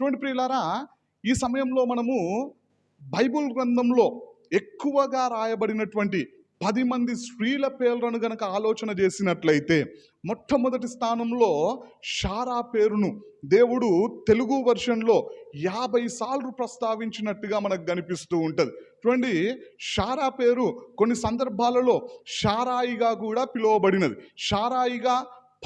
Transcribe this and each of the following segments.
చూడండి ప్రియులారా ఈ సమయంలో మనము బైబుల్ గ్రంథంలో ఎక్కువగా రాయబడినటువంటి పది మంది స్త్రీల పేర్లను గనక ఆలోచన చేసినట్లయితే మొట్టమొదటి స్థానంలో షారా పేరును దేవుడు తెలుగు వర్షన్లో యాభై సార్లు ప్రస్తావించినట్టుగా మనకు కనిపిస్తూ ఉంటుంది. చూడండి షారా పేరు కొన్ని సందర్భాలలో షారాయిగా కూడా పిలువబడినది. షారాయిగా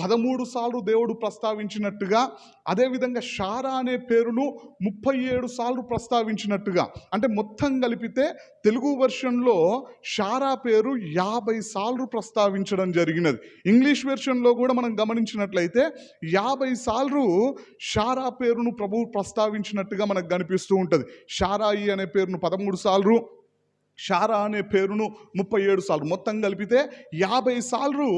పదమూడు సార్లు దేవుడు ప్రస్తావించినట్టుగా అదేవిధంగా షారా అనే పేరును ముప్పై ఏడు సార్లు ప్రస్తావించినట్టుగా. అంటే మొత్తం కలిపితే తెలుగు వెర్షన్లో షారా పేరు యాభై సార్లు ప్రస్తావించడం జరిగినది. ఇంగ్లీష్ వెర్షన్లో కూడా మనం గమనించినట్లయితే యాభై సార్లు షారా పేరును ప్రభువు ప్రస్తావించినట్టుగా మనకు కనిపిస్తూ ఉంటుంది. షారాయి అనే పేరును పదమూడు సార్లు షారా అనే పేరును ముప్పై ఏడు సార్లు మొత్తం కలిపితే యాభై సార్లు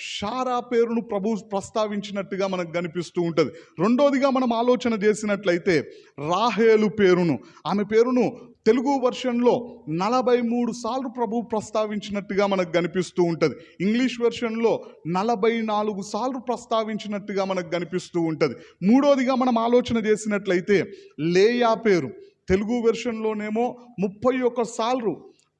షారా పేరును ప్రభు ప్రస్తావించినట్టుగా మనకు కనిపిస్తూ ఉంటుంది. రెండోదిగా మనం ఆలోచన చేసినట్లయితే రాహేలు పేరును ఆమె పేరును తెలుగు వర్షన్లో నలభై మూడు సార్లు ప్రభు ప్రస్తావించినట్టుగా మనకు కనిపిస్తూ ఉంటుంది. ఇంగ్లీష్ వెర్షన్లో నలభై నాలుగు సార్లు ప్రస్తావించినట్టుగా మనకు కనిపిస్తూ ఉంటుంది. మూడోదిగా మనం ఆలోచన చేసినట్లయితే లేయా పేరు తెలుగు వెర్షన్లోనేమో ముప్పై ఒక్క సార్లు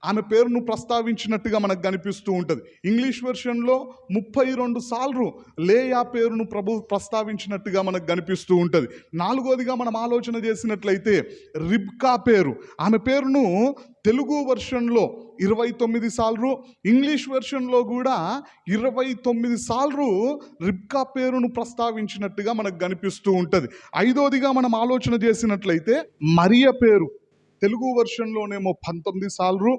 ఆమె పేరును ప్రస్తావించినట్టుగా మనకు కనిపిస్తూ ఉంటుంది. ఇంగ్లీష్ వెర్షన్లో ముప్పై రెండు సార్లు లేయా పేరును ప్రభు ప్రస్తావించినట్టుగా మనకు కనిపిస్తూ ఉంటుంది. నాలుగోదిగా మనం ఆలోచన చేసినట్లయితే రిబ్కా పేరు. ఆమె పేరును తెలుగు వెర్షన్లో ఇరవై తొమ్మిది సార్లు ఇంగ్లీష్ వెర్షన్లో కూడా ఇరవై తొమ్మిది సార్లు రిబ్కా పేరును ప్రస్తావించినట్టుగా మనకు కనిపిస్తూ ఉంటుంది. ఐదోదిగా మనం ఆలోచన చేసినట్లయితే మరియ పేరు. తెలుగు వెర్షన్లోనేమో పంతొమ్మిది సార్లు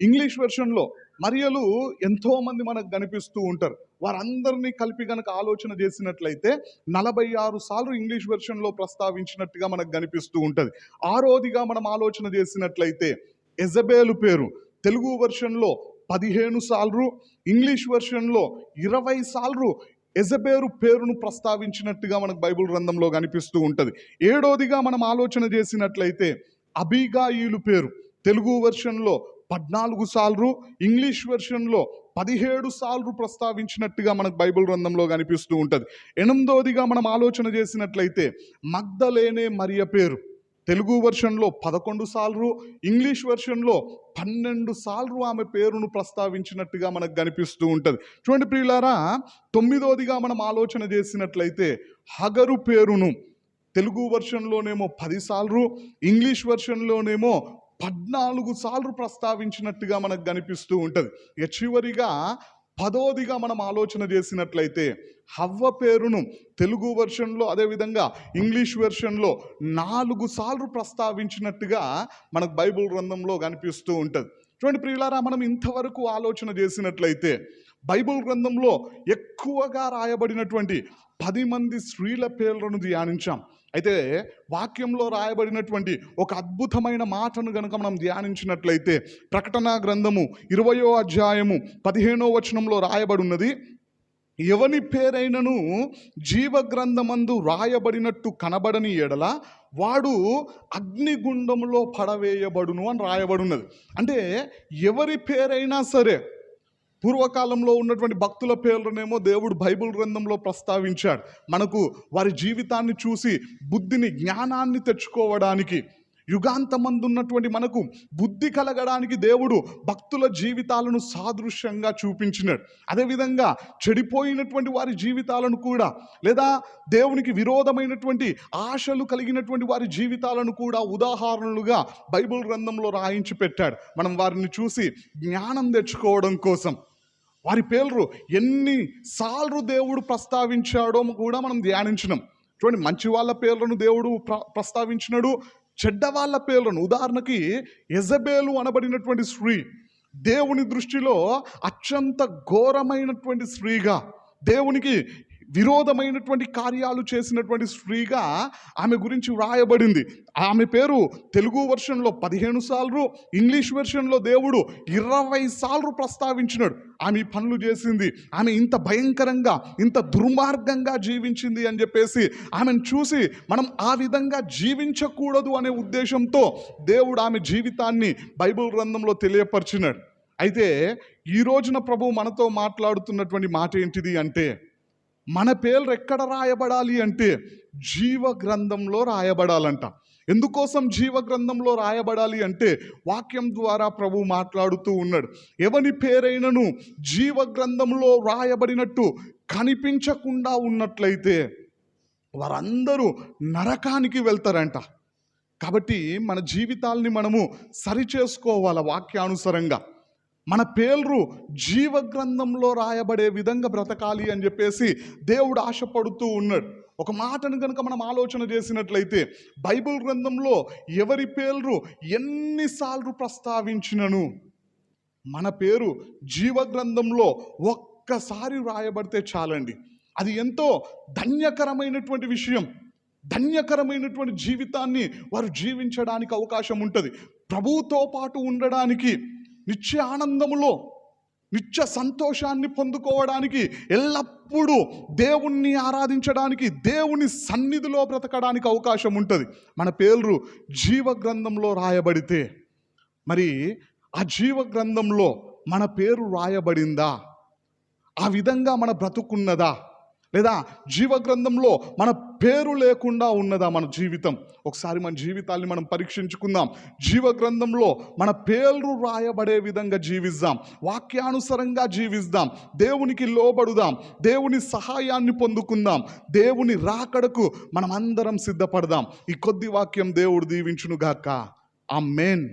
ఇంగ్లీష్ వెర్షన్లో మరియలు ఎంతోమంది మనకు కనిపిస్తూ ఉంటారు. వారందరినీ కలిపి గనక ఆలోచన చేసినట్లయితే నలభై ఆరు సార్లు ఇంగ్లీష్ వెర్షన్లో ప్రస్తావించినట్టుగా మనకు కనిపిస్తూ ఉంటుంది. ఆరోదిగా మనం ఆలోచన చేసినట్లయితే ఎజబేలు పేరు తెలుగు వెర్షన్లో పదిహేను సార్లు ఇంగ్లీష్ వెర్షన్లో ఇరవై సార్లు ఎజబేరు పేరును ప్రస్తావించినట్టుగా మనకు బైబిల్ గ్రంథంలో కనిపిస్తూ ఉంటుంది. ఏడోదిగా మనం ఆలోచన చేసినట్లయితే అబీగాయిలు పేరు. తెలుగు వెర్షన్లో పద్నాలుగు సార్లు ఇంగ్లీష్ వెర్షన్లో పదిహేడు సార్లు ప్రస్తావించినట్టుగా మనకు బైబిల్ గ్రంథంలో కనిపిస్తూ ఉంటుంది. ఎనిమిదోదిగా మనం ఆలోచన చేసినట్లయితే మగ్ధలేనే మరియ పేరు. తెలుగు వెర్షన్లో పదకొండు సార్లు ఇంగ్లీష్ వెర్షన్లో పన్నెండు సార్లు ఆమె పేరును ప్రస్తావించినట్టుగా మనకు కనిపిస్తూ ఉంటుంది. చూడండి ప్రియులారా తొమ్మిదోదిగా మనం ఆలోచన చేసినట్లయితే హగరు పేరును తెలుగు వెర్షన్లోనేమో పదిసార్లు ఇంగ్లీష్ వెర్షన్లోనేమో పద్నాలుగు సార్లు ప్రస్తావించినట్టుగా మనకు కనిపిస్తూ ఉంటుంది. ఇక చివరిగా పదోదిగా మనం ఆలోచన చేసినట్లయితే హవ్వ పేరును తెలుగు వెర్షన్లో అదేవిధంగా ఇంగ్లీష్ వెర్షన్లో నాలుగు సార్లు ప్రస్తావించినట్టుగా మనకు బైబిల్ గ్రంథంలో కనిపిస్తూ ఉంటుంది. చూడండి ప్రియులారా మనం ఇంతవరకు ఆలోచన చేసినట్లయితే బైబిల్ గ్రంథంలో ఎక్కువగా రాయబడినటువంటి పది మంది స్త్రీల పేర్లను ధ్యానించాం. అయితే వాక్యంలో రాయబడినటువంటి ఒక అద్భుతమైన మాటను గనుక మనం ధ్యానించినట్లయితే ప్రకటన గ్రంథము ఇరవయో అధ్యాయము పదిహేనో వచనంలో రాయబడి ఉన్నది ఎవని పేరైనను జీవగ్రంథమందు రాయబడినట్టు కనబడని ఎడల వాడు అగ్నిగుండంలో పడవేయబడును అని రాయబడున్నది. అంటే ఎవరి పేరైనా సరే పూర్వకాలంలో ఉన్నటువంటి భక్తుల పేర్లనేమో దేవుడు బైబిల్ గ్రంథంలో ప్రస్తావించాడు. మనకు వారి జీవితాన్ని చూసి బుద్ధిని జ్ఞానాన్ని తెచ్చుకోవడానికి యుగాంతమందు ఉన్నటువంటి మనకు బుద్ధి కలగడానికి దేవుడు భక్తుల జీవితాలను సాదృశ్యంగా చూపించినాడు. అదేవిధంగా చెడిపోయినటువంటి వారి జీవితాలను కూడా లేదా దేవునికి విరోధమైనటువంటి ఆశలు కలిగినటువంటి వారి జీవితాలను కూడా ఉదాహరణలుగా బైబిల్ గ్రంథంలో రాయించి పెట్టాడు. మనం వారిని చూసి జ్ఞానం తెచ్చుకోవడం కోసం. వారి పేర్లు ఎన్ని సార్లు దేవుడు ప్రస్తావించాడో కూడా మనం ధ్యానించినాం. చూడండి మంచి వాళ్ళ పేర్లను దేవుడు ప్ర ప్రస్తావించినాడు. చెడ్డవాళ్ళ పేర్లను. ఉదాహరణకి ఎజబేలు అనబడినటువంటి స్త్రీ దేవుని దృష్టిలో అత్యంత ఘోరమైనటువంటి స్త్రీగా దేవునికి విరోధమైనటువంటి కార్యాలు చేసినటువంటి స్త్రీగా ఆమె గురించి వ్రాయబడింది. ఆమె పేరు తెలుగు వెర్షన్లో పదిహేను సార్లు ఇంగ్లీష్ వెర్షన్లో దేవుడు ఇరవై సార్లు ప్రస్తావించినాడు. ఆమె పనులు చేసింది. ఆమె ఇంత భయంకరంగా ఇంత దుర్మార్గంగా జీవించింది అని చెప్పేసి ఆమెను చూసి మనం ఆ విధంగా జీవించకూడదు అనే ఉద్దేశంతో దేవుడు ఆమె జీవితాన్ని బైబిల్ గ్రంథంలో తెలియపరిచినాడు. అయితే ఈ రోజున ప్రభు మనతో మాట్లాడుతున్నటువంటి మాట ఏంటిది అంటే మన పేర్లు ఎక్కడ రాయబడాలి అంటే జీవ గ్రంథంలో రాయబడాలంట. ఎందుకోసం జీవ గ్రంథంలో రాయబడాలి అంటే వాక్యం ద్వారా ప్రభు మాట్లాడుతూ ఉన్నాడు. ఎవని పేరైనను జీవ గ్రంథంలో రాయబడినట్టు కనిపించకుండా ఉన్నట్లయితే వారందరూ నరకానికి వెళ్తారంట. కాబట్టి మన జీవితాల్ని మనము సరిచేసుకోవాలి వాక్యానుసరంగా. మన పేర్లు జీవ గ్రంథంలో రాయబడే విధంగా బ్రతకాలి అని చెప్పేసి దేవుడు ఆశపడుతూ ఉన్నాడు. ఒక మాటను కనుక మనం ఆలోచన చేసినట్లయితే బైబిల్ గ్రంథంలో ఎవరి పేర్లు ఎన్నిసార్లు ప్రస్తావించినను? మన పేరు జీవ గ్రంథంలో ఒక్కసారి రాయబడితే చాలండి. అది ఎంతో ధన్యకరమైనటువంటి విషయం. ధన్యకరమైనటువంటి జీవితాన్ని వారు జీవించడానికి అవకాశం ఉంటుంది. ప్రభువుతో పాటు ఉండడానికి నిత్య ఆనందములో నిత్య సంతోషాన్ని పొందుకోవడానికి ఎల్లప్పుడూ దేవుణ్ణి ఆరాధించడానికి దేవుని సన్నిధిలో బ్రతకడానికి అవకాశం ఉంటుంది. మన పేర్లు జీవ గ్రంథంలో రాయబడితే. మరి ఆ జీవ గ్రంథంలో మన పేరు రాయబడిందా? ఆ విధంగా మన బ్రతుకున్నదా? లేదా జీవ గ్రంథంలో మన పేరు లేకుండా ఉన్నదా మన జీవితం? ఒకసారి మన జీవితాల్ని మనం పరీక్షించుకుందాం. జీవ గ్రంథంలో మన పేర్లు రాయబడే విధంగా జీవిద్దాం. వాక్యానుసారంగా జీవిద్దాం. దేవునికి లోబడుదాం. దేవుని సహాయాన్ని పొందుకుందాం. దేవుని రాకడకు మనం అందరం సిద్ధపడదాం. ఈ కొద్ది వాక్యం దేవుడు దీవించునుగాక. ఆ మెయిన్